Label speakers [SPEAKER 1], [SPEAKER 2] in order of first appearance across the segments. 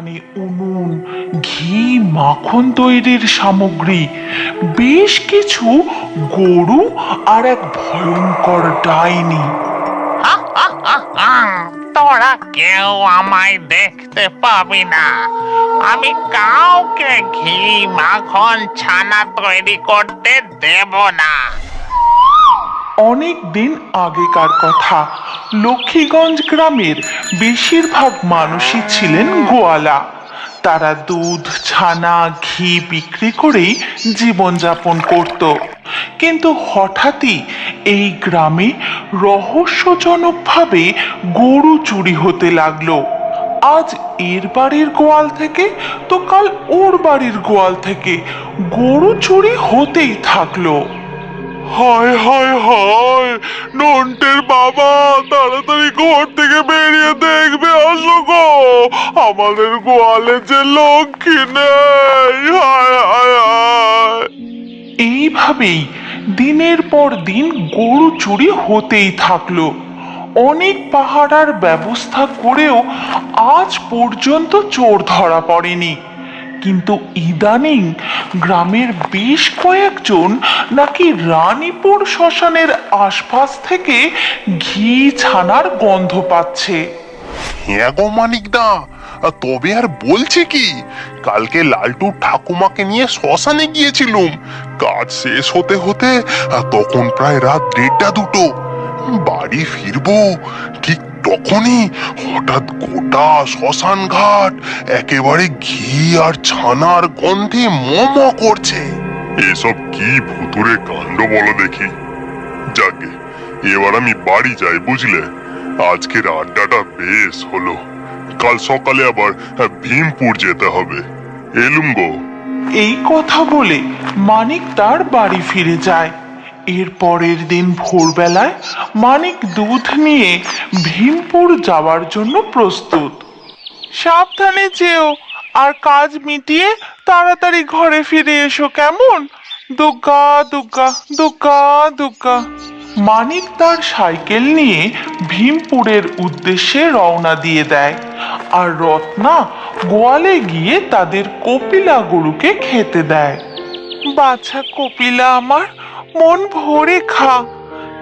[SPEAKER 1] সেখানে উনুন, ঘি, মাখন তৈরির সামগ্রী, বেশ কিছু গরু আর এক ভয়ঙ্কর ডাইনি।
[SPEAKER 2] তোরা কেউ আমায় দেখতে পাবি না। আমি কাউকে ঘি, মাখন, ছানা তৈরি করতে দেব না।
[SPEAKER 1] অনেক দিন আগেকার কথা। লক্ষ্মীগঞ্জ গ্রামের বেশিরভাগ মানুষই ছিলেন গোয়ালা। তারা দুধ, ছানা, ঘি বিক্রি করেই জীবনযাপন করত। কিন্তু হঠাৎই এই গ্রামে রহস্যজনকভাবে গরু চুরি হতে লাগল। আজ এর বাড়ির গোয়াল থেকে তো কাল ওর বাড়ির গোয়াল থেকে গরু চুরি হতেই থাকল। হায় হায় হায়, নন্টের বাবা, তাড়াতাড়ি ঘর থেকে বেরিয়ে দেখবে, আসো গো। আমাদের গোয়ালে যে লক্ষ্মী নেই। হায় হায় হায়। এইভাবেই দিনের পর দিন গরু চুরি হতেই থাকল। অনেক পাহারার ব্যবস্থা করেও আজ পর্যন্ত চোর ধরা পড়েনি। কিন্তু ইদানিং গ্রামের বেশ কয়েকজন নাকি রানীপুর শ্মশানের আশপাশ থেকে ঘি ছানার গন্ধ পাচ্ছে।
[SPEAKER 3] হ্যাঁ গো মানিকদা, তবে আর বলছে কি, কালকে লালটু ঠাকুমাকে নিয়ে শ্মশানে গিয়েছিলুম। কাজ শেষ হতে হতে, তখন প্রায় রাত দেড়টা দুটো। বাড়ি ফিরবো, ঠিক তখনই হঠাৎ গোটা শ্মশান ঘাট একেবারে ঘি আর ছানার গন্ধে মম করছে। এসব কি ভুতুরে কাণ্ড বলো দেখি? যাকে এবার আমি বাড়ি যাই বুঝলে? আজকের আড্ডাটা বেশ হলো। কাল সকালে আবার ভীমপুর যেতে হবে। এলুম গো।
[SPEAKER 1] এই কথা বলে মানিক তার বাড়ি ফিরে যায়। এর পরের দিন ভোরবেলায় মানিক দুধ নিয়ে ভীমপুর যাওয়ার জন্য প্রস্তুত। সাবধানে যেও, আর কাজ মিটিয়ে তাড়াতাড়ি ঘরে ফিরে এসো কেমন? দুগ্গা দুগ্গা দুগ্গা দুগ্গা। মানিক তার সাইকেল নিয়ে ভীমপুরের উদ্দেশ্যে রওনা দিয়ে দেয়, আর রত্না গোয়ালে গিয়ে তাদের কপিলা গরুকে খেতে দেয়। বাছা কপিলা আমার মন ভরে খা।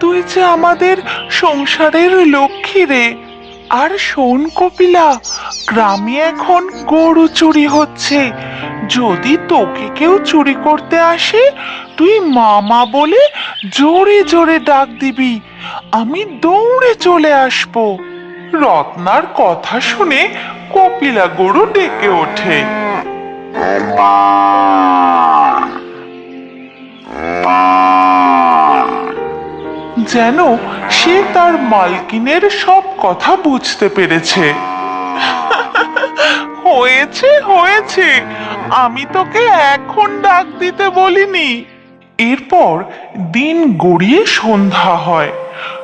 [SPEAKER 1] তুই যে আমাদের সংসারের লক্ষ্মী রে। আর শোন কপিলা, গ্রামে এখন গরু চুরি হচ্ছে। যদি তোকে কেউ চুরি করতে আসে, তুই মামা বলে জোরে জোরে ডাক দিবি। আমি দৌড়ে চলে আসব। রত্নার কথা শুনে কপিলা গরু ডেকে ওঠে। যেন সে তার মালকিনের সব কথা বুঝতে পেরেছে। হয়েছে হয়েছে। আমি তোকে এখন ডাক দিতে বলিনি। এরপর দিন গড়িয়ে সন্ধ্যা হয়।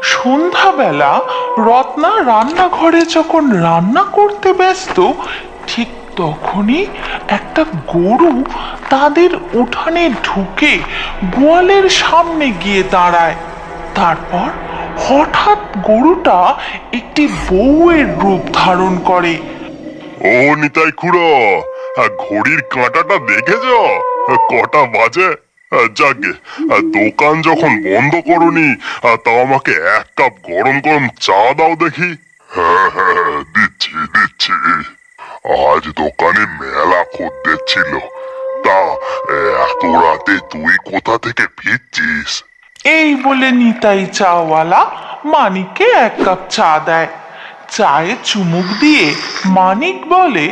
[SPEAKER 1] সন্ধ্যাবেলা রত্না রান্নাঘরে যখন রান্না করতে ব্যস্ত, ঠিক তখনই একটা গরু তাদের উঠানে ঢুকে গোয়ালের সামনে গিয়ে দাঁড়ায়। তারপর হঠাৎ গরুটা একটি বউয়ের রূপ ধারণ করে।
[SPEAKER 3] ও নিতাই খুড়ো ঘড়ির কাঁটাটা দেখেছ? কটা বাজে? যাকে দোকান যখন বন্ধ করনি তা আমাকে এক কাপ গরম গরম চা দাও দেখি। হ্যাঁ হ্যাঁ দিচ্ছি দিচ্ছি। আজ দোকানে মেলা খদ্দের ছিল। তা এত রাতে তুই কোথা থেকে ফিরছিস?
[SPEAKER 1] এই বলে নিতাই চাওয়ালা মানিককে এক কাপ চা দেয়। চায়ে চুমুক দিয়ে মানিক বলে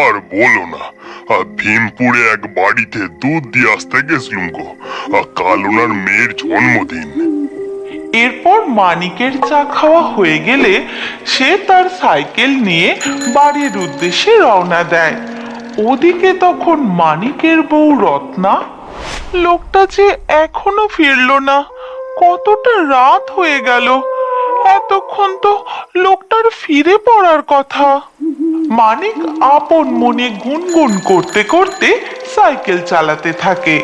[SPEAKER 3] আর বলো না ভীমপুরে এক বাড়িতে দুধ দিয়ে আসতে গেছিলুম গো আহ, কাল ওনার মেয়ের জন্মদিন।
[SPEAKER 1] এরপর মানিকের চা খাওয়া হয়ে গেলে সে তার সাইকেল নিয়ে বাড়ির উদ্দেশ্যে রওনা দেয়। ওদিকে তখন মানিকের বউ রত্না লোকটা যে এখনও ফিরলো না, কতটা রাত হয়ে গেল। এতক্ষণ তো লোকটার ফিরে পড়ার কথা। মানিক আপন মনে গুনগুন করতে করতে সাইকেল চালাতে থাকে।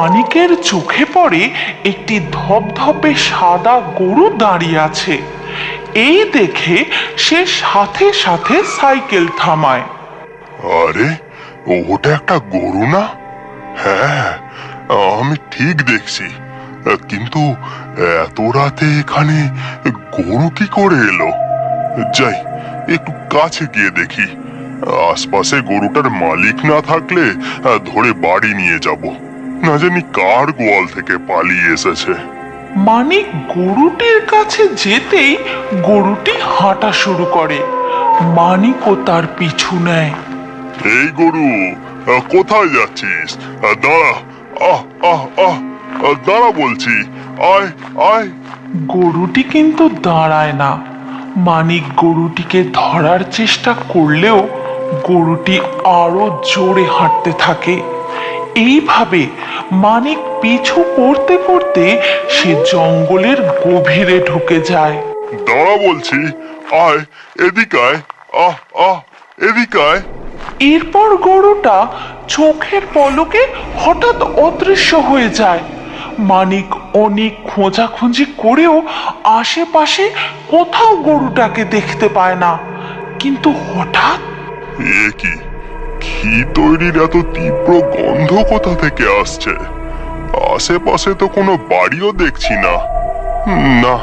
[SPEAKER 1] মানিকের চোখে পড়ে একটি ধপধপে সাদা গরু দাঁড়িয়ে আছে। এই দেখে সে সাথে সাথে সাইকেল থামায়।
[SPEAKER 3] আরে, ওটা একটা গরু না? হ্যাঁ আমি ঠিক দেখছি। কিন্তু এত রাতে এখানে গরু কি করে এলো? যাই, একটু কাছে গিয়ে দেখি। আশপাশে গরুটার মালিক না থাকলে ধরে বাড়ি নিয়ে যাব। না জানি কার গোয়াল থেকে পালিয়ে এসেছে।
[SPEAKER 1] মানিক গরুটির কাছে যেতেই গরুটি হাঁটা শুরু করে। মানিকও তার পিছু নেয়।
[SPEAKER 3] এই গরু কোথায় যাচ্ছিস? দাঁড়া। আহ আহ আহ আহ, দাঁড়া বলছি। আয় আয়।
[SPEAKER 1] গরুটি কিন্তু দাঁড়ায় না। মানিক গরুটিকে ধরার চেষ্টা করলেও গরুটি আরও জোরে হাঁটতে থাকে। এইভাবে মানিক পিছু পড়তে করতে সে জঙ্গলের গভীরে ঢুকে যায়।
[SPEAKER 3] দাঁড়া বলছি আয় এদিকায় আহ আহ এদিকায়
[SPEAKER 1] এরপর গরুটা চোখের পলকে হঠাৎ অদৃশ্য হয়ে যায়। মানিক অনেক খোঁজাখুঁজি করেও আশেপাশে কোথাও গরুটাকে দেখতে পায় না। কিন্তু হঠাৎ
[SPEAKER 3] এ কি? ঘি তৈরির এত তীব্র গন্ধ কোথা থেকে আসছে? আশেপাশে তো কোনো বাড়িও দেখছি না। না,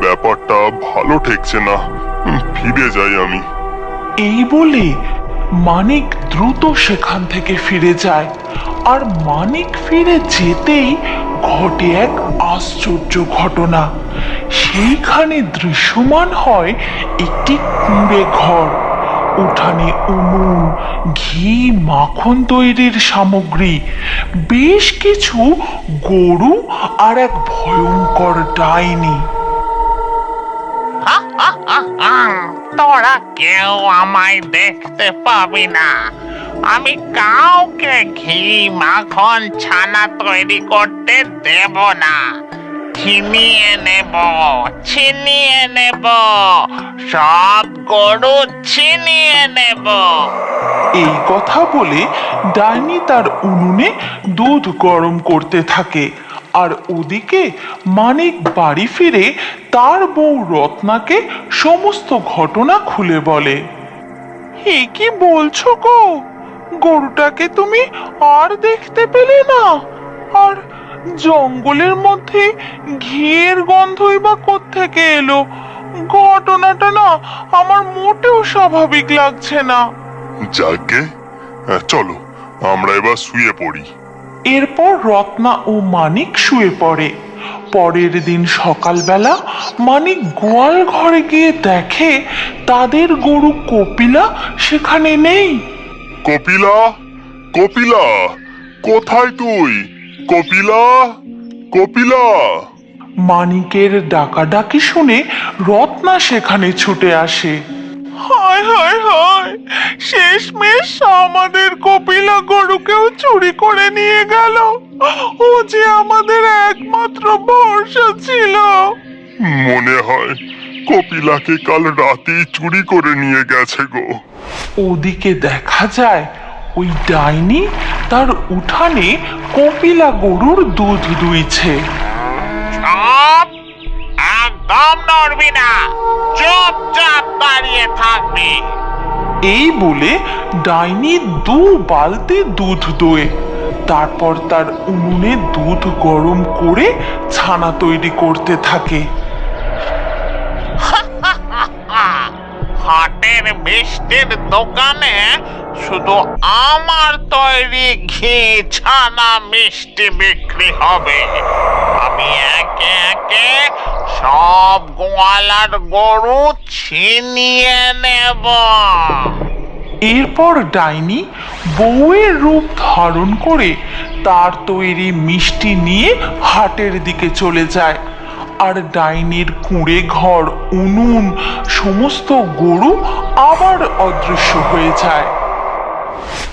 [SPEAKER 3] ব্যাপারটা ভালো ঠেকছে না। ফিরে যাই আমি।
[SPEAKER 1] এই বলে মানিক দ্রুত সেখান থেকে ফিরে যায়। আর মানিক ফিরে যেতেই ঘটে এক আশ্চর্য ঘটনা। সেইখানে দৃশ্যমান হয় একটি কুঁড়ে ঘর। উঠানে উনুন ঘি, মাখন তৈরির সামগ্রী, বেশ কিছু গরু আর এক ভয়ঙ্কর ডাইনি।
[SPEAKER 2] তোরা কেউ আমায় দেখতে পাবি না। আমি কাউকে ঘি, মাখন, ছানা তৈরি করতে দেব না। ছিনিয়ে নেব ছিনিয়ে নেব। সব গরু ছিনিয়ে নেব।
[SPEAKER 1] এই কথা বলে ডাইনি তার উনুনে দুধ গরম করতে থাকে। আর ওদিকে মানিক বাড়ি ফিরে তার বউ রত্নাকে সমস্ত ঘটনা খুলে বলে। এ কি বলছো গো? গরুটাকে তুমি আর দেখতে পেলে না? আর জঙ্গলের মধ্যে ঘিয়ের গন্ধই বা থেকে এলো? ঘটনাটা না আমার মোটেও স্বাভাবিক লাগছে না।
[SPEAKER 3] যাকে? চলো আমরা এবার শুয়ে পড়ি।
[SPEAKER 1] এরপর রত্না ও মানিক শুয়ে পড়ে। পরের দিন সকালবেলা মানিক গোয়াল ঘরে গিয়ে দেখে তাদের গরু কপিলা সেখানে নেই।
[SPEAKER 3] কপিলা? কপিলা কোথায় তুই? কপিলা কপিলা।
[SPEAKER 1] মানিকের ডাকাডাকি শুনে রত্না সেখানে ছুটে আসে। হায় হায় হায় শেষমেশ আমাদের কপিলা গরুকেও চুরি করে নিয়ে গেল। ও যে আমাদের একমাত্র ভরসা ছিল।
[SPEAKER 3] মনে হয় কপিলাকে কাল রাতেই চুরি করে নিয়ে গেছে গো।
[SPEAKER 1] ওদিকে দেখা যায় ওই ডাইনি তার উঠানে কপিলা গরুর দুধ দুইছে।
[SPEAKER 2] সব একদম নড়বি না চুপচাপ দাঁড়িয়ে থাকবি।
[SPEAKER 1] এই বলে ডাইনি দু বালতি দুধ দোয়ে তারপর তার উনুনে দুধ গরম করে ছানা তৈরি করতে থাকে।
[SPEAKER 2] হাটের মিষ্টির দোকানে শুধু আমার তৈরি ঘি ছানা মিষ্টি বিক্রি হবে। আমি একে একে সব গোয়ালার গরু ছিনিয়ে নেব।
[SPEAKER 1] এরপর ডাইনি বউয়ের রূপ ধারণ করে তার তৈরি মিষ্টি নিয়ে হাটের দিকে চলে যায়। আর ডাইনের কুঁড়ে ঘর উনুন সমস্ত গরু আবার অদৃশ্য হয়ে যায়।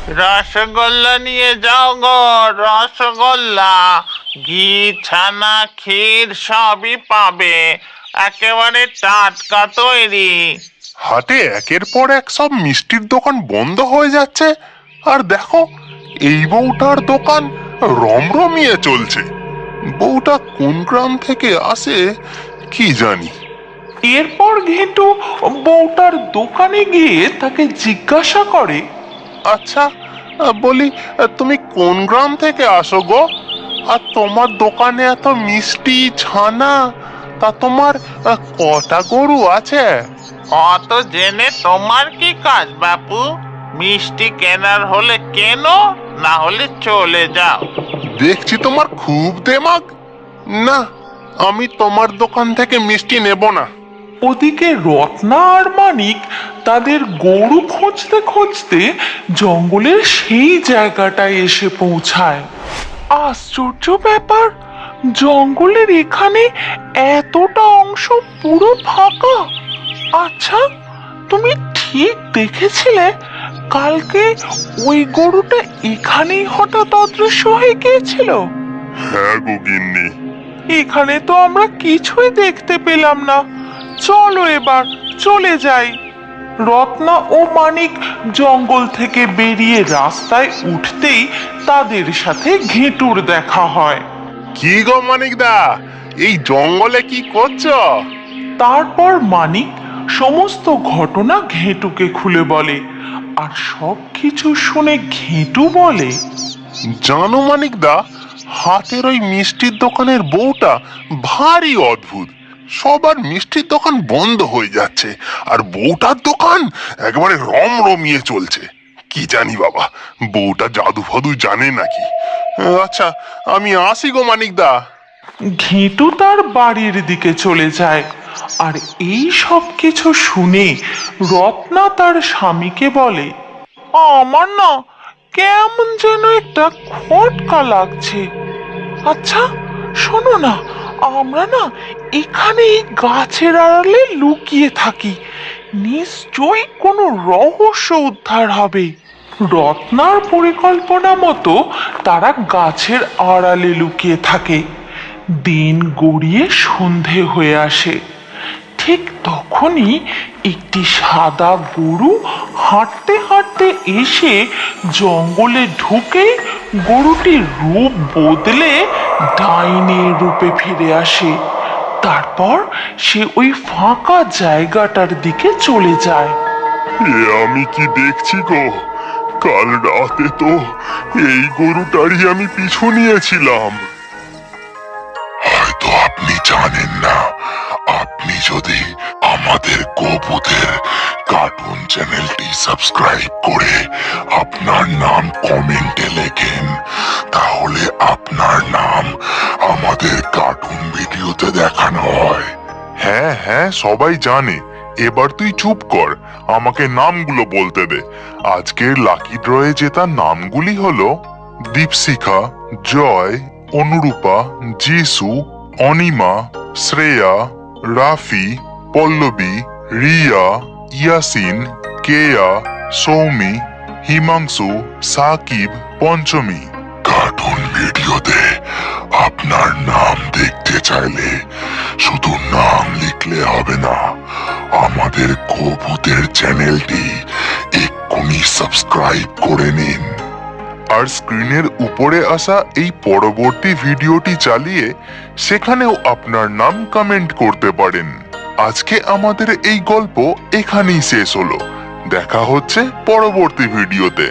[SPEAKER 2] রসগোল্লা নিয়ে যাও গো রসগোল্লা। ঘি ছানা ক্ষীর সবই পাবে। একেবারে টাটকা তৈরি।
[SPEAKER 3] হাটে একের পর এক সব মিষ্টির দোকান বন্ধ হয়ে যাচ্ছে। আর দেখো এই বউটার দোকান
[SPEAKER 4] রমরমিয়ে চলছে। বউটা কোন গ্রাম থেকে আসে কি জানি।
[SPEAKER 1] এরপর ঘেটু বউটার দোকানে গিয়ে তাকে জিজ্ঞাসা করে।
[SPEAKER 4] আচ্ছা বলি তুমি কোন গ্রাম থেকে আসো গো? আর তোমার দোকানে এত মিষ্টি ছানা তা তোমার কটা গরু আছে?
[SPEAKER 2] অত জেনে তোমার কি কাজ বাপু? মিষ্টি কেনার হলে কেন না হলে চলে যাও।
[SPEAKER 4] দেখছি তোমার খুব দেমাগ। না, আমি তোমার দোকান থেকে মিষ্টি নেব না।
[SPEAKER 1] ওদিকে রত্না আর মানিক তাদের গরু খুঁজতে খুঁজতে জঙ্গলের সেই জায়গাটায় এসে পৌঁছায়। আশ্চর্য ব্যাপার, জঙ্গলের এখানে এতটা অংশ পুরো ফাঁকা। আচ্ছা তুমি ঠিক দেখেছিলে কালকে ওই গরুটা এখানেই হঠাৎ অদৃশ্য হয়ে গিয়েছিল?
[SPEAKER 4] হ্যাঁ গো গিন্নি।
[SPEAKER 1] এখানে তো আমরা কিছুই দেখতে পেলাম না। চলো এবার চলে যাই। রত্না ও মানিক জঙ্গল থেকে বেরিয়ে রাস্তায় উঠতেই তাদের সাথে ঘেটুর দেখা হয়।
[SPEAKER 4] কি গো মানিকদা এই জঙ্গলে কি করছ?
[SPEAKER 1] তারপর মানিক সমস্ত ঘটনা ঘেটুকে খুলে বলে। আর সব কিছু শুনে ঘেঁটু বলে,
[SPEAKER 4] জানো মানিকদা, হাতের ওই মিষ্টির দোকানের বউটা ভারী অদ্ভুত। সবার মিষ্টির দোকান বন্ধ হয়ে যাচ্ছে, আর বউটার দোকান একেবারে রমরমিয়ে চলছে। কি জানি বাবা, বউটা জাদু ফাদু জানে নাকি? আচ্ছা আমি আসি গো মানিকদা।
[SPEAKER 1] ঘেঁটু তার বাড়ির দিকে চলে যায়। আর এই সব কিছু শুনে রত্না তার স্বামীকে বলে, আমার না কেমন যেন একটা খটকা লাগছে। আচ্ছা শোনো না, আমরা না এখানে এই গাছের আড়ালে লুকিয়ে থাকি। নিশ্চয়ই কোনো রহস্য উদ্ধার হবে রত্নার পরিকল্পনা মতো তারা গাছের আড়ালে লুকিয়ে থাকে। দিন গড়িয়ে সন্ধে হয়ে আসে। ঠিক তখনই একটি সাদা গরু হাঁটতে হাঁটতে এসে জঙ্গলে ঢুকে গরুটির রূপ বদলে ডাইনের রূপে ফিরে আসে। তারপর সে ওই ফাঁকা জায়গাটার দিকে চলে যায়।
[SPEAKER 4] আমি কি দেখছি গো? কাল রাতে তো এই গরুটারই আমি পিছু নিয়েছিলাম। যদি আমাদের গোপুদের কার্টুন চ্যানেলটি সাবস্ক্রাইব করে আপনার নাম কমেন্টে লেখেন, তাহলে আপনার নাম আমাদের কার্টুন ভিডিওতে দেখানো হয়। হ্যাঁ হ্যাঁ সবাই জানে। এবার তুই চুপ কর, আমাকে নামগুলো বলতে দে। আজকের লাকি ড্রয়ে জেতা নামগুলি হলো, দীপশিখা, জয়, অনুরূপা যিশু অনিমা, শ্রেয়া রাফি, পল্লবী, রিয়া, ইয়াসিন, কেয়া, সৌমি, হিমাংশু, সাকিব, পঞ্চমী। কার্টুন ভিডিওতে আপনার নাম দেখতে চাইলে শুধু নাম লিখলে হবে না, আমাদের কবুতের চ্যানেলটি এক্ষুনি সাবস্ক্রাইব করে নিন। আর স্ক্রিনের উপরে আসা এই পরবর্তী ভিডিওটি চালিয়ে সেখানেও আপনার নাম কমেন্ট করতে পারেন। আজকে আমাদের এই গল্প এখানেই শেষ হলো। দেখা হচ্ছে পরবর্তী ভিডিওতে।